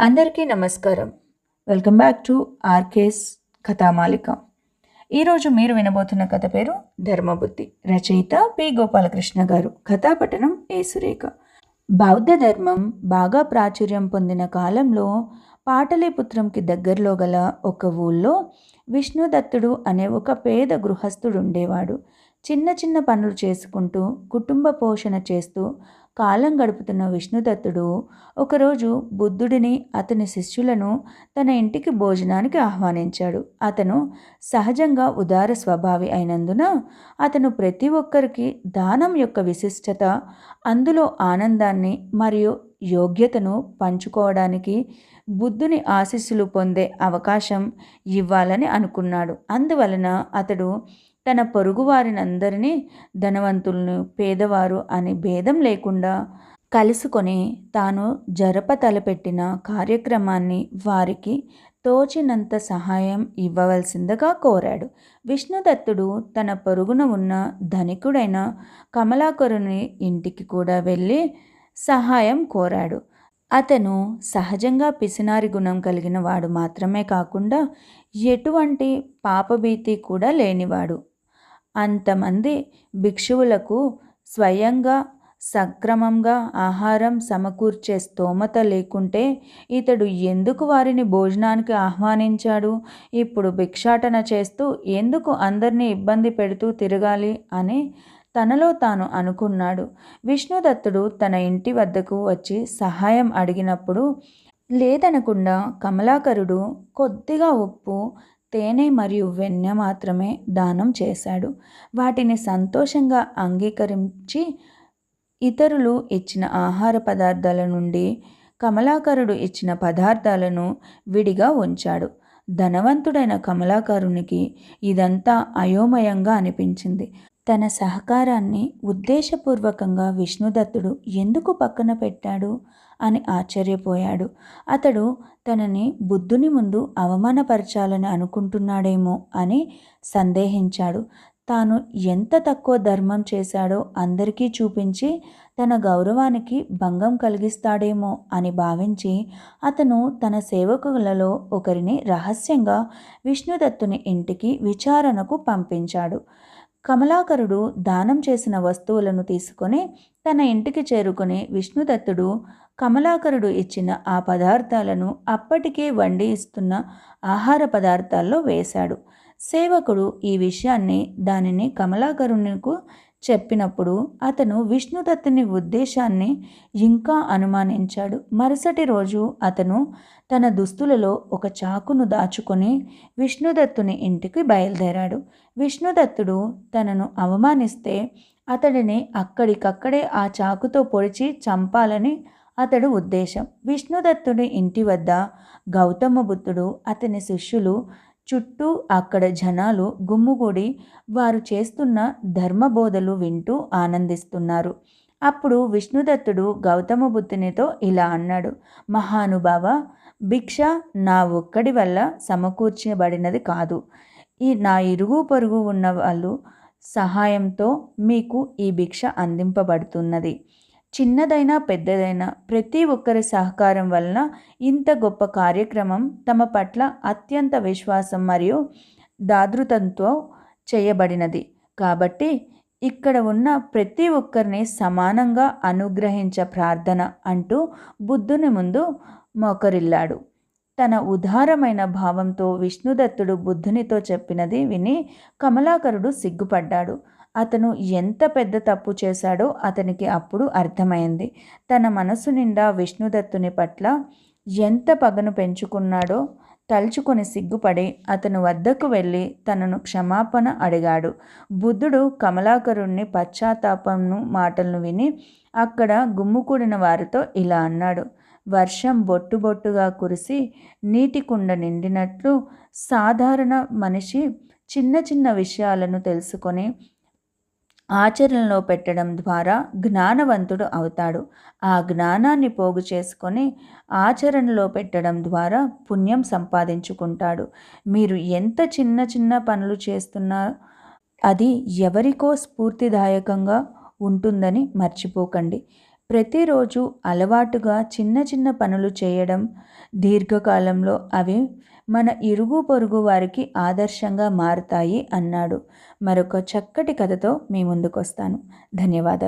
అందరికీ నమస్కారం. Welcome back to RK's Kathamalika. ఈరోజు మీరు వినబోతున్న కథ పేరు ధర్మబుద్ధి రచయిత పి. గోపాలకృష్ణ గారు. కథాపఠనం ఏ సురేఖ బౌద్ధ ధర్మం బాగా ప్రాచుర్యం పొందిన కాలంలో పాటలీపుత్రంకి దగ్గరలో గల ఒక ఊళ్ళో విష్ణుదత్తుడు అనే ఒక పేద గృహస్థుడు ఉండేవాడు. చిన్న చిన్న పనులు చేసుకుంటూ కుటుంబ పోషణ చేస్తూ కాలం గడుపుతున్న విష్ణుదత్తుడు ఒకరోజు బుద్ధుడిని అతని శిష్యులను తన ఇంటికి భోజనానికి ఆహ్వానించాడు. అతను సహజంగా ఉదార స్వభావి అయినందున అతను ప్రతి ఒక్కరికి దానం యొక్క విశిష్టత అందులో ఆనందాన్ని మరియు యోగ్యతను పంచుకోవడానికి బుద్ధుని ఆశీస్సులు పొందే అవకాశం ఇవ్వాలని అనుకున్నాడు. అందువలన అతడు తన పొరుగువారినందరినీ ధనవంతులను పేదవారు అని భేదం లేకుండా కలుసుకొని తాను జరప తలపెట్టిన కార్యక్రమాన్ని వారికి తోచినంత సహాయం ఇవ్వవలసిందిగా కోరాడు. విష్ణుదత్తుడు తన పొరుగున ఉన్న ధనికుడైన కమలాకరుని ఇంటికి కూడా వెళ్ళి సహాయం కోరాడు. అతను సహజంగా పిసినారి గుణం కలిగిన వాడు మాత్రమే కాకుండా ఎటువంటి పాపభీతి కూడా లేనివాడు. అంతమంది భిక్షువులకు స్వయంగా సక్రమంగా ఆహారం సమకూర్చే స్తోమత లేకుంటే ఇతడు ఎందుకు వారిని భోజనానికి ఆహ్వానించాడు? ఇప్పుడు భిక్షాటన చేస్తూ ఎందుకు అందరినీ ఇబ్బంది పెడుతూ తిరగాలి అని తనలో తాను అనుకున్నాడు. విష్ణుదత్తుడు తన ఇంటి వద్దకు వచ్చి సహాయం అడిగినప్పుడు లేదనకుండా కమలాకరుడు కొద్దిగా ఉప్పు తేనె మరియు వెన్న మాత్రమే దానం చేశాడు. వాటిని సంతోషంగా అంగీకరించి ఇతరులు ఇచ్చిన ఆహార పదార్థాల నుండి కమలాకరుడు ఇచ్చిన పదార్థాలను విడిగా ఉంచాడు. ధనవంతుడైన కమలాకరునికి ఇదంతా అయోమయంగా అనిపించింది. తన సహకారాన్ని ఉద్దేశపూర్వకంగా విష్ణుదత్తుడు ఎందుకు పక్కన పెట్టాడు అని ఆశ్చర్యపోయాడు. అతడు తనని బుద్ధుని ముందు అవమానపరచాలని అనుకుంటున్నాడేమో అని సందేహించాడు. తాను ఎంత తక్కువ ధర్మం చేశాడో అందరికీ చూపించి తన గౌరవానికి భంగం కలిగిస్తాడేమో అని భావించి అతను తన సేవకులలో ఒకరిని రహస్యంగా విష్ణుదత్తుని ఇంటికి విచారణకు పంపించాడు. కమలాకరుడు దానం చేసిన వస్తువులను తీసుకొని తన ఇంటికి చేరుకుని విష్ణుదత్తుడు కమలాకరుడు ఇచ్చిన ఆ పదార్థాలను అప్పటికే వండి ఇస్తున్న ఆహార పదార్థాల్లో వేశాడు. సేవకుడు ఈ విషయాన్ని దానిని కమలాకరునికు చెప్పినప్పుడు అతను విష్ణుదత్తుని ఉద్దేశాన్ని ఇంకా అనుమానించాడు. మరుసటి రోజు అతను తన దుస్తులలో ఒక చాకును దాచుకొని విష్ణుదత్తుని ఇంటికి బయలుదేరాడు. విష్ణుదత్తుడు తనను అవమానిస్తే అతడిని అక్కడికక్కడే ఆ చాకుతో పొడిచి చంపాలని అతడు ఉద్దేశం. విష్ణుదత్తుడి ఇంటి వద్ద గౌతమ బుద్ధుడు అతని శిష్యులు చుట్టూ అక్కడ జనాలు గుమ్ముగూడి వారు చేస్తున్న ధర్మబోధలు వింటూ ఆనందిస్తున్నారు. అప్పుడు విష్ణుదత్తుడు గౌతమ బుద్ధునితో ఇలా అన్నాడు మహానుభావ భిక్ష నా ఒక్కడి వల్ల సమకూర్చబడినది కాదు. ఈ నా ఇరుగు పొరుగు ఉన్న వాళ్ళు సహాయంతో మీకు ఈ భిక్ష అందింపబడుతున్నది. చిన్నదైనా పెద్దదైనా ప్రతి ఒక్కరి సహకారం వలన ఇంత గొప్ప కార్యక్రమం తమ పట్ల అత్యంత విశ్వాసం మరియు దాదృతంతో చేయబడినది. కాబట్టి ఇక్కడ ఉన్న ప్రతి ఒక్కరిని సమానంగా అనుగ్రహించ ప్రార్థన అంటూ బుద్ధుని ముందు మోకరిల్లాడు. తన ఉదారమైన భావంతో విష్ణుదత్తుడు బుద్ధునితో చెప్పినది విని కమలాకరుడు సిగ్గుపడ్డాడు. అతను ఎంత పెద్ద తప్పు చేశాడో అతనికి అప్పుడు అర్థమైంది. తన మనసు నిండా విష్ణుదత్తుని పట్ల ఎంత పగను పెంచుకున్నాడో తలుచుకొని సిగ్గుపడి అతను వద్దకు వెళ్ళి తనను క్షమాపణ అడిగాడు. బుద్ధుడు కమలాకరుణ్ణి పశ్చాత్తాపంను మాటలను విని అక్కడ గుమ్ముకూడిన వారితో ఇలా అన్నాడు. వర్షం బొట్టు బొట్టుగా కురిసి నీటి కుండ నిండినట్లు సాధారణ మనిషి చిన్న చిన్న విషయాలను తెలుసుకొని ఆచరణలో పెట్టడం ద్వారా జ్ఞానవంతుడు అవుతాడు. ఆ జ్ఞానాన్ని పోగు చేసుకొని ఆచరణలో పెట్టడం ద్వారా పుణ్యం సంపాదించుకుంటాడు. మీరు ఎంత చిన్న చిన్న పనులు చేస్తున్నా అది ఎవరికో స్ఫూర్తిదాయకంగా ఉంటుందని మర్చిపోకండి. ప్రతిరోజు అలవాటుగా చిన్న చిన్న పనులు చేయడం దీర్ఘకాలంలో అవి మన ఇరుగు పొరుగు వారికి ఆదర్శంగా మారుతాయి అన్నాడు. మరొక చక్కటి కథతో మీ ముందుకు వస్తాను ధన్యవాదాలు.